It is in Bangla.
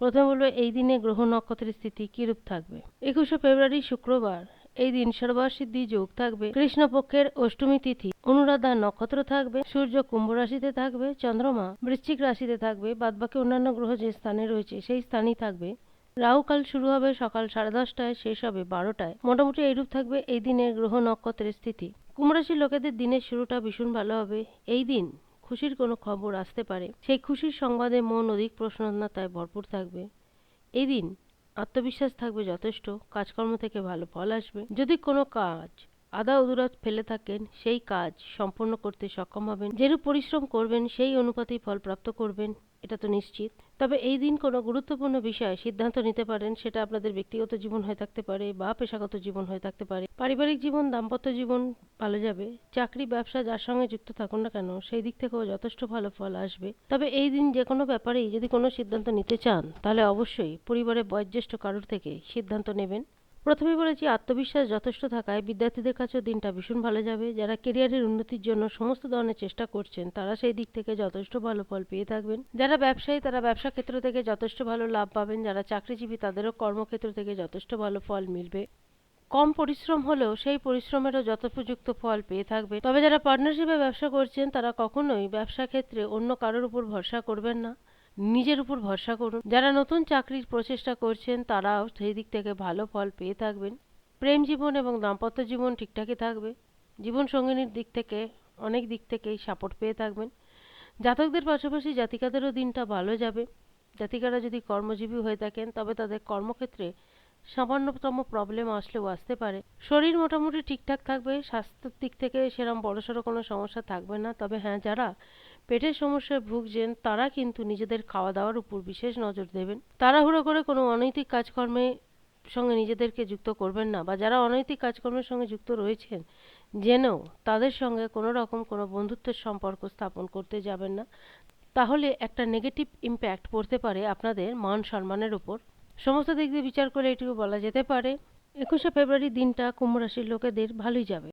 প্রথমে বলব এই দিনে গ্রহ নক্ষত্রের স্থিতি কিরূপ থাকবে? একুশে ফেব্রুয়ারি শুক্রবার। এই দিন সর্বাসিদ্ধি যোগ থাকবে। কৃষ্ণপক্ষের অষ্টমী তিথি। অনুরাধা নক্ষত্র থাকবে। সূর্য কুম্ভ রাশিতে থাকবে। চন্দ্রমা বৃশ্চিক রাশিতে থাকবে। বাদবাকি অন্যান্য গ্রহ যে স্থানে রয়েছে, সেই স্থানই থাকবে। রাহুকাল শুরু হবে সকাল সাড়ে দশটায়, শেষ হবে বারোটায়। মোটামুটি এইরূপ থাকবে এই দিনের গ্রহ নক্ষত্রের স্থিতি। কুম্ভ রাশির লোকেদের দিনের শুরুটা ভীষণ ভালো হবে। এই দিন খুশির কোনো খবর আসতে পারে, সেই খুশির সংবাদে মন অধিক প্রসন্নতায় ভরপুর থাকবে। এই দিন আত্মবিশ্বাস থাকবে যথেষ্ট, কাজকর্ম থেকে ভালো ফল আসবে। যদি কোনো কাজ আদা অধুরা ফেলে থাকেন, সেই কাজ সম্পূর্ণ করতে সক্ষম হবেন। যেরূপ পরিশ্রম করবেন, সেই অনুপাতেই ফল প্রাপ্ত করবেন। এটা তো নিশ্চিত। তবে এই দিন কোনো গুরুত্বপূর্ণ বিষয়ে সিদ্ধান্ত নিতে পারেন, সেটা আপনাদের ব্যক্তিগত জীবন হয়ে থাকতে পারে বা পেশাগত জীবন হয়ে থাকতে পারে। পারিবারিক জীবন, দাম্পত্য জীবন ভালো যাবে। চাকরি, ব্যবসা যার সঙ্গে যুক্ত থাকুন না কেন, সেই দিক থেকেও যথেষ্ট ভালো ফল আসবে। তবে এই দিন যে কোনো ব্যাপারেই যদি কোনো সিদ্ধান্ত নিতে চান, তাহলে অবশ্যই পরিবারের বয়োজ্যেষ্ঠ কারোর থেকে সিদ্ধান্ত নেবেন। প্রথমেই বলেছি, আত্মবিশ্বাস যথেষ্ট থাকায় বিদ্যার্থীদের কাছেও দিনটা ভীষণ ভালো যাবে। যারা কেরিয়ারের উন্নতির জন্য সমস্ত ধরনের চেষ্টা করছেন, তারা সেই দিক থেকে যথেষ্ট ভালো ফল পেয়ে থাকবেন। যারা ব্যবসায়ী, তারা ব্যবসা ক্ষেত্র থেকে যথেষ্ট ভালো লাভ পাবেন। যারা চাকরিজীবী, তাদেরও কর্মক্ষেত্র থেকে যথেষ্ট ভালো ফল মিলবে। কম পরিশ্রম হলেও সেই পরিশ্রমেরও যথোপযুক্ত ফল পেয়ে থাকবে তবে যারা পার্টনারশিপে ব্যবসা করছেন, তারা কখনোই ব্যবসা ক্ষেত্রে অন্য কারোর উপর ভরসা করবেন না। নিজের উপর ভরসা করুন। যারা নতুন চাকরির প্রচেষ্টা করছেন, তারাও সেই দিক থেকে ভালো ফল পেয়ে থাকবেন। প্রেম জীবন এবং দাম্পত্য জীবন ঠিকঠাকই থাকবে। জীবন সঙ্গিনীর দিক থেকে, অনেক দিক থেকেই সাপোর্ট পেয়ে থাকবেন। জাতকদের পাশাপাশি জাতিকাদেরও দিনটা ভালো যাবে। জাতিকারা যদি কর্মজীবী হয়ে থাকেন, তবে তাদের কর্মক্ষেত্রে সামান্যতম প্রবলেম আসলেও আসতে পারে। শরীর মোটামুটি ঠিকঠাক থাকবে, স্বাস্থ্যের দিক থেকে সেরম বড়সড় কোনো সমস্যা থাকবে না। তবে হ্যাঁ যারা পেটের সমস্যায় ভুগছেন, তারা কিন্তু নিজেদের খাওয়া দাওয়ার উপর বিশেষ নজর দেবেন। তাড়াহুড়ো করে কোনো অনৈতিক কাজকর্মে সঙ্গে নিজেদেরকে যুক্ত করবেন না বা যারা অনৈতিক কাজকর্মের সঙ্গে যুক্ত রয়েছেন, জেনেও তাদের সঙ্গে কোনো রকম কোনো বন্ধুত্বের সম্পর্ক স্থাপন করতে যাবেন না। তাহলে একটা নেগেটিভ ইম্প্যাক্ট পড়তে পারে আপনাদের মান সম্মানের উপর। সমস্ত দিক দিয়ে বিচার করলে এটুকু বলা যেতে পারে, একুশে ফেব্রুয়ারি দিনটা কুম্ভ রাশির লোকেদের ভালোই যাবে।